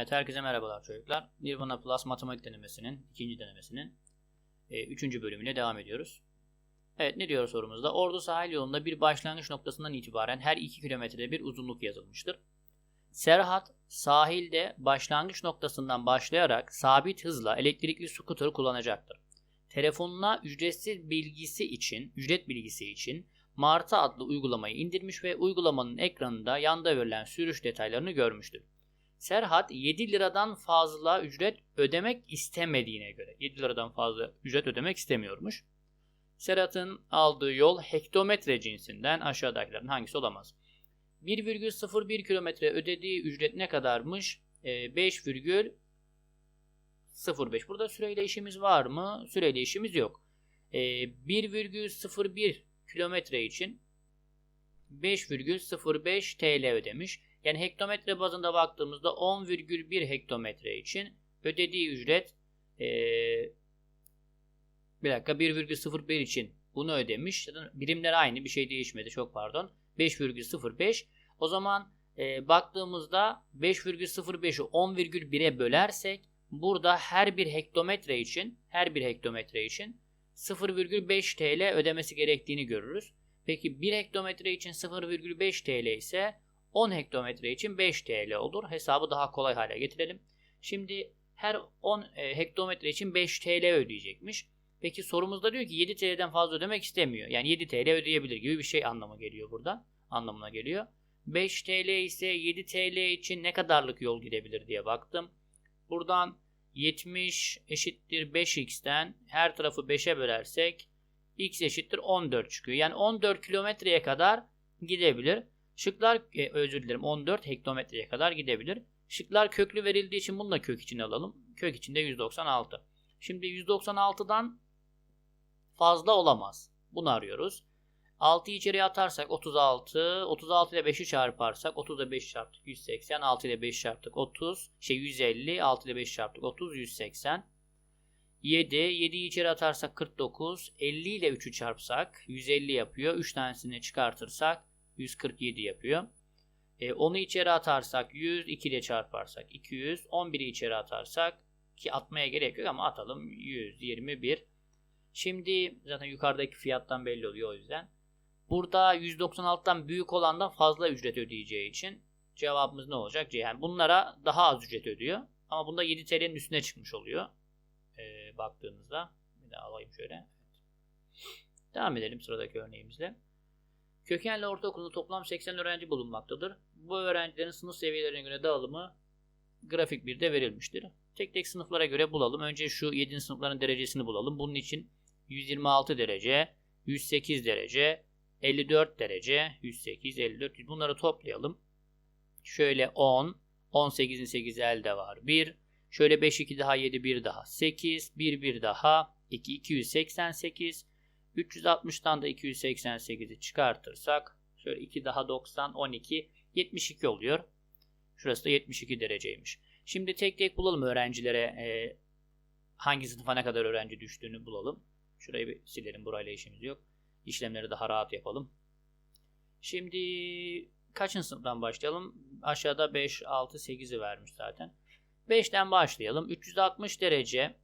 Evet herkese merhabalar çocuklar. Nirvana Plus matematik denemesinin ikinci denemesinin e, üçüncü bölümüne devam ediyoruz. Evet ne diyor sorumuzda? Ordu sahil yolunda bir başlangıç noktasından itibaren her 2 kilometrede bir uzunluk yazılmıştır. Serhat sahilde başlangıç noktasından başlayarak sabit hızla elektrikli scooter kullanacaktır. Telefonuna ücretsiz bilgisi için, ücret bilgisi için Martı adlı uygulamayı indirmiş ve uygulamanın ekranında yanda verilen sürüş detaylarını görmüştür. Serhat 7 liradan fazla ücret ödemek istemediğine göre 7 liradan fazla ücret ödemek istemiyormuş. Serhat'ın aldığı yol hektometre cinsinden aşağıdakilerin hangisi olamaz? 1,01 kilometre ödediği ücret ne kadarmış? E, 5,05. Burada süreyle işimiz var mı? Süreyle işimiz yok. E, 1,01 kilometre için 5,05 TL ödemiş. Yani hektometre bazında baktığımızda 10,1 hektometre için ödediği ücret ee, bir dakika 1,01 için bunu ödemiş. Birimler aynı bir şey değişmedi çok pardon. 5,05 o zaman e, baktığımızda 5,05'i 10,1'e bölersek burada her bir hektometre için her bir hektometre için 0,5 TL ödemesi gerektiğini görürüz. Peki 1 hektometre için 0,5 TL ise 10 hektometre için 5 TL olur. Hesabı daha kolay hale getirelim. Şimdi her 10 e, hektometre için 5 TL ödeyecekmiş. Peki sorumuzda diyor ki 7 TL'den fazla ödemek istemiyor. Yani 7 TL ödeyebilir gibi bir şey anlamı geliyor burada. Anlamına geliyor. 5 TL ise 7 TL için ne kadarlık yol gidebilir diye baktım. Buradan 70 eşittir 5x'ten her tarafı 5'e bölersek x eşittir 14 çıkıyor. Yani 14 kilometreye kadar gidebilir. Şıklar e, özür dilerim 14 hektometreye kadar gidebilir. Şıklar köklü verildiği için bunu da kök içine alalım. Kök içinde 196. Şimdi 196'dan fazla olamaz. Bunu arıyoruz. 6'yı içeriye atarsak 36. 36 ile 5'i çarparsak 30 ile 5 çarptık 180. 6 ile 5 çarptık 30. Şey 150. 6 ile 5 çarptık 30. 180. 7. 7'yi içeri atarsak 49. 50 ile 3'ü çarpsak 150 yapıyor. 3 tanesini çıkartırsak 147 yapıyor. E, onu içeri atarsak 100, 2 ile çarparsak 200, 11'i içeri atarsak ki atmaya gerek yok ama atalım 121. Şimdi zaten yukarıdaki fiyattan belli oluyor o yüzden. Burada 196'dan büyük olandan fazla ücret ödeyeceği için cevabımız ne olacak? Yani bunlara daha az ücret ödüyor. Ama bunda 7 TL'nin üstüne çıkmış oluyor. Ee, baktığınızda. Bir daha alayım şöyle. Devam edelim sıradaki örneğimizle. Kökenli ortaokulunda toplam 80 öğrenci bulunmaktadır. Bu öğrencilerin sınıf seviyelerine göre dağılımı grafik 1'de verilmiştir. Tek tek sınıflara göre bulalım. Önce şu 7. sınıfların derecesini bulalım. Bunun için 126 derece, 108 derece, 54 derece, 108, 54. Bunları toplayalım. Şöyle 10, 18'in 8 elde var. 1, şöyle 5, 2 daha 7, 1 daha 8, 1, 1 daha 2, 288, 360'tan da 288'i çıkartırsak şöyle 2 daha 90 12 72 oluyor. Şurası da 72 dereceymiş. Şimdi tek tek bulalım öğrencilere e, hangi sınıfa ne kadar öğrenci düştüğünü bulalım. Şurayı bir silelim burayla işimiz yok. İşlemleri daha rahat yapalım. Şimdi kaçın sınıftan başlayalım? Aşağıda 5, 6, 8'i vermiş zaten. 5'ten başlayalım. 360 derece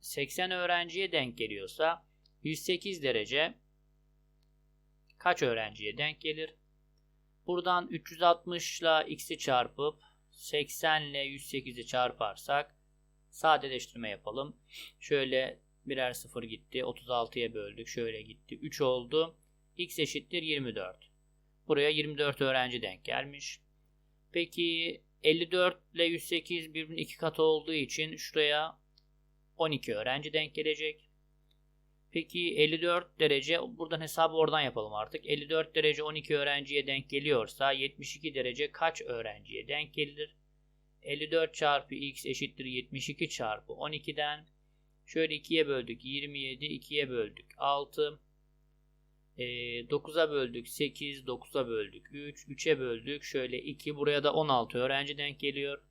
80 öğrenciye denk geliyorsa 108 derece kaç öğrenciye denk gelir? Buradan 360 ile x'i çarpıp 80 ile 108'i çarparsak sadeleştirme yapalım. Şöyle birer sıfır gitti. 36'ya böldük. Şöyle gitti. 3 oldu. x eşittir 24. Buraya 24 öğrenci denk gelmiş. Peki 54 ile 108 birbirinin iki katı olduğu için şuraya 12 öğrenci denk gelecek. Peki 54 derece buradan hesabı oradan yapalım artık. 54 derece 12 öğrenciye denk geliyorsa 72 derece kaç öğrenciye denk gelir? 54 çarpı x eşittir 72 çarpı 12'den şöyle 2'ye böldük 27 2'ye böldük 6 e, 9'a böldük 8 9'a böldük 3 3'e böldük şöyle 2 buraya da 16 öğrenci denk geliyor.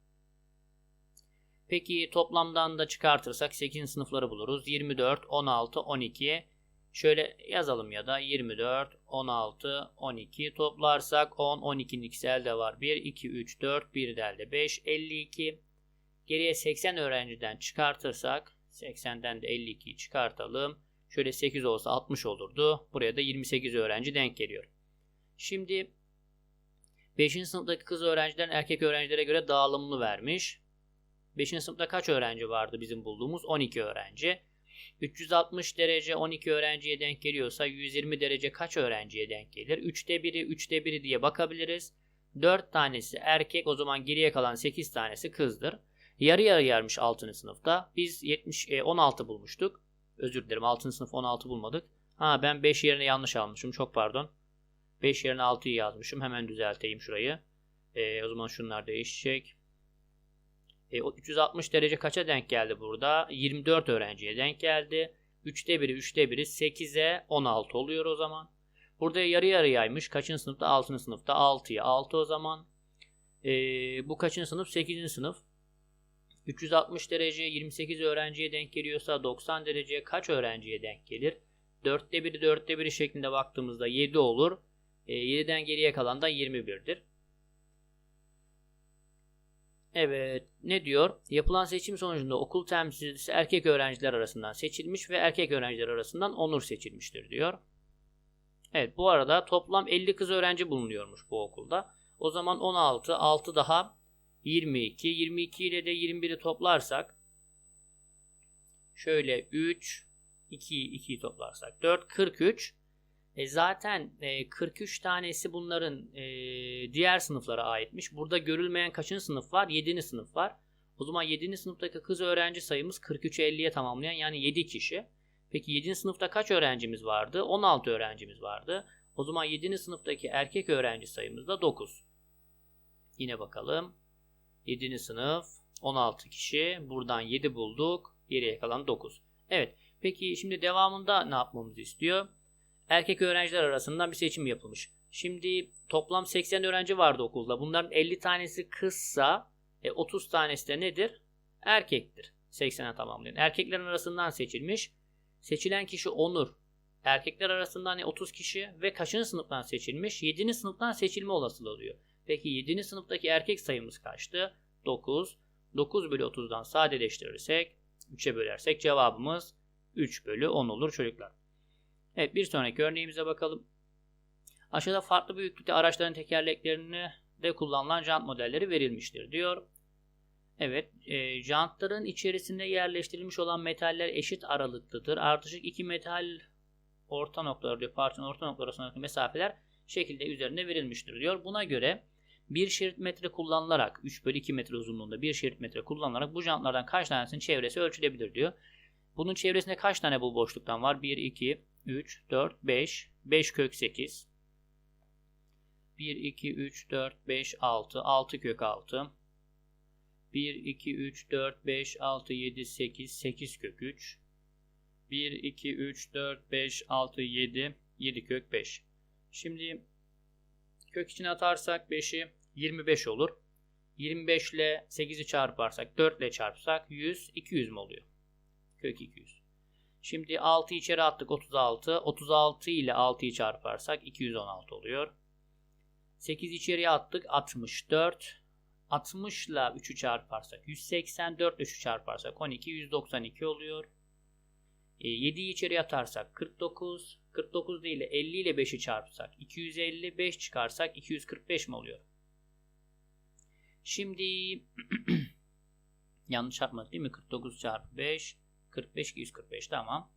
Peki toplamdan da çıkartırsak 8. sınıfları buluruz. 24, 16, 12. Şöyle yazalım ya da 24, 16, 12 toplarsak 10, 12'nin ikisi elde var. 1, 2, 3, 4, 1 de elde 5, 52. Geriye 80 öğrenciden çıkartırsak 80'den de 52'yi çıkartalım. Şöyle 8 olsa 60 olurdu. Buraya da 28 öğrenci denk geliyor. Şimdi 5. sınıftaki kız öğrencilerin erkek öğrencilere göre dağılımını vermiş. 5. sınıfta kaç öğrenci vardı bizim bulduğumuz? 12 öğrenci. 360 derece 12 öğrenciye denk geliyorsa 120 derece kaç öğrenciye denk gelir? 3'te 1'i 3'te 1'i diye bakabiliriz. 4 tanesi erkek o zaman geriye kalan 8 tanesi kızdır. Yarı yarı yarmış 6. sınıfta. Biz 70 e, 16 bulmuştuk. Özür dilerim 6. sınıf 16 bulmadık. Ha ben 5 yerine yanlış almışım. Çok pardon. 5 yerine 6'yı yazmışım. Hemen düzelteyim şurayı. E, o zaman şunlar değişecek. E, 360 derece kaça denk geldi burada? 24 öğrenciye denk geldi. 3'te 1'i 3'te 1'i 8'e 16 oluyor o zaman. Burada yarı yarıyaymış. Kaçıncı sınıfta? 6. sınıfta 6'ya 6 o zaman. E, bu kaçıncı sınıf? 8. sınıf. 360 derece 28 öğrenciye denk geliyorsa 90 derece kaç öğrenciye denk gelir? 4'te 1'i 4'te 1'i şeklinde baktığımızda 7 olur. E, 7'den geriye kalan da 21'dir. Evet ne diyor? Yapılan seçim sonucunda okul temsilcisi erkek öğrenciler arasından seçilmiş ve erkek öğrenciler arasından onur seçilmiştir diyor. Evet bu arada toplam 50 kız öğrenci bulunuyormuş bu okulda. O zaman 16, 6 daha 22. 22 ile de 21'i toplarsak şöyle 3, 2, 2'yi toplarsak 4, 43. E zaten e, 43 tanesi bunların e, diğer sınıflara aitmiş. Burada görülmeyen kaçıncı sınıf var? 7. sınıf var. O zaman 7. sınıftaki kız öğrenci sayımız 43'ü 50'ye tamamlayan yani 7 kişi. Peki 7. sınıfta kaç öğrencimiz vardı? 16 öğrencimiz vardı. O zaman 7. sınıftaki erkek öğrenci sayımız da 9. Yine bakalım. 7. sınıf 16 kişi. Buradan 7 bulduk. Geriye kalan 9. Evet. Peki şimdi devamında ne yapmamızı istiyor? Erkek öğrenciler arasından bir seçim yapılmış. Şimdi toplam 80 öğrenci vardı okulda. Bunların 50 tanesi kızsa e, 30 tanesi de nedir? Erkektir. 80'e tamamlayan. Erkeklerin arasından seçilmiş. Seçilen kişi Onur. Erkekler arasından 30 kişi ve kaçıncı sınıftan seçilmiş? 7. sınıftan seçilme olasılığı oluyor. Peki 7. sınıftaki erkek sayımız kaçtı? 9. 9 bölü 30'dan sadeleştirirsek 3'e bölersek cevabımız 3 bölü 10 olur çocuklar. Evet bir sonraki örneğimize bakalım. Aşağıda farklı büyüklükte araçların tekerleklerini de kullanılan jant modelleri verilmiştir diyor. Evet, e, jantların içerisinde yerleştirilmiş olan metaller eşit aralıktadır. Ardışık iki metal orta noktaları diyor, parçanın orta noktaları arasındaki mesafeler şekilde üzerinde verilmiştir diyor. Buna göre bir şerit metre kullanılarak 3 bölü 2 metre uzunluğunda bir şerit metre kullanılarak bu jantlardan kaç tanesinin çevresi ölçülebilir diyor. Bunun çevresinde kaç tane bu boşluktan var? 1, 2, 3, 4, 5, 5 kök 8, 1, 2, 3, 4, 5, 6, 6 kök 6, 1, 2, 3, 4, 5, 6, 7, 8, 8 kök 3, 1, 2, 3, 4, 5, 6, 7, 7 kök 5. Şimdi kök içine atarsak 5'i 25 olur. 25 ile 8'i çarparsak 4 ile çarpsak 100, 200 mi oluyor? Kök 200. Şimdi 6 içeri attık 36. 36 ile 6'yı çarparsak 216 oluyor. 8 içeriye attık 64. 60 ile 3'ü çarparsak 184 ile 3'ü çarparsak 12 192 oluyor. E, 7'yi içeri atarsak 49. 49 değil 50 ile 5'i çarpsak 255 çıkarsak 245 mi oluyor? Şimdi yanlış çarpmadık değil mi? 49 çarpı 5 45 145 tamam.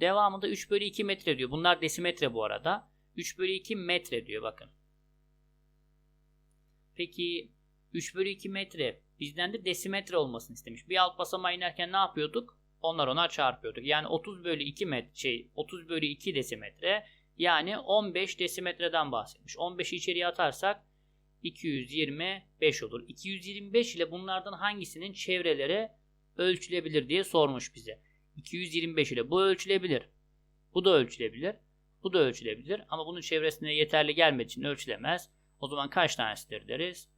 Devamında 3 bölü 2 metre diyor. Bunlar desimetre bu arada. 3 bölü 2 metre diyor bakın. Peki 3 bölü 2 metre bizden de desimetre olmasını istemiş. Bir alt basamağa inerken ne yapıyorduk? Onlar ona çarpıyorduk. Yani 30 bölü 2 metre şey 30 bölü 2 desimetre yani 15 desimetreden bahsetmiş. 15'i içeriye atarsak 225 olur. 225 ile bunlardan hangisinin çevreleri ölçülebilir diye sormuş bize. 225 ile bu ölçülebilir. Bu da ölçülebilir. Bu da ölçülebilir. Ama bunun çevresine yeterli gelmediği için ölçülemez. O zaman kaç tanesidir deriz?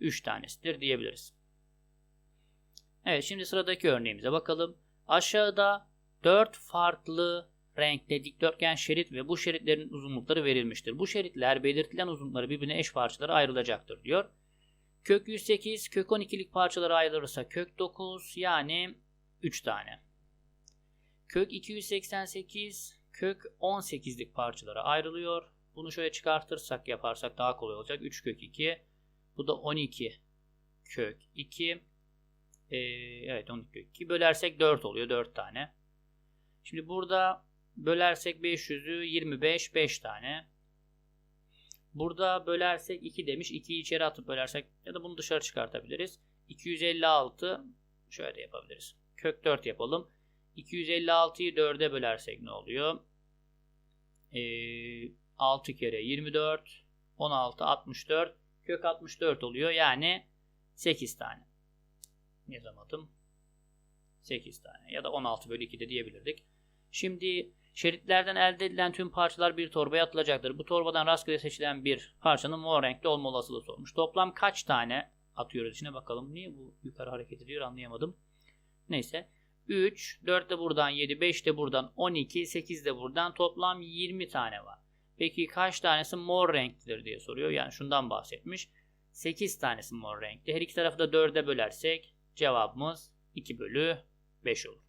3 tanesidir diyebiliriz. Evet şimdi sıradaki örneğimize bakalım. Aşağıda 4 farklı renkte dikdörtgen şerit ve bu şeritlerin uzunlukları verilmiştir. Bu şeritler belirtilen uzunlukları birbirine eş parçalara ayrılacaktır diyor. Kök 108 kök 12'lik parçalara ayrılırsa kök 9 yani 3 tane. Kök 288 kök 18'lik parçalara ayrılıyor. Bunu şöyle çıkartırsak yaparsak daha kolay olacak. 3 kök 2. Bu da 12 kök 2. Ee, evet 12 kök 2. Bölersek 4 oluyor. 4 tane. Şimdi burada bölersek 500'ü 25 5 tane. Burada bölersek 2 demiş. 2'yi içeri atıp bölersek ya da bunu dışarı çıkartabiliriz. 256 şöyle de yapabiliriz. Kök 4 yapalım. 256'yı 4'e bölersek ne oluyor? Ee, 6 kere 24 16 64 kök 64 oluyor. Yani 8 tane. Yazamadım. 8 tane ya da 16 bölü 2 de diyebilirdik. Şimdi şeritlerden elde edilen tüm parçalar bir torbaya atılacaktır. Bu torbadan rastgele seçilen bir parçanın mor renkli olma olasılığı sormuş. Toplam kaç tane atıyoruz içine bakalım. Niye bu yukarı hareket ediyor anlayamadım. Neyse. 3, 4 de buradan 7, 5 de buradan 12, 8 de buradan toplam 20 tane var. Peki kaç tanesi mor renklidir diye soruyor. Yani şundan bahsetmiş. 8 tanesi mor renkli. Her iki tarafı da 4'e bölersek cevabımız 2 bölü 5 olur.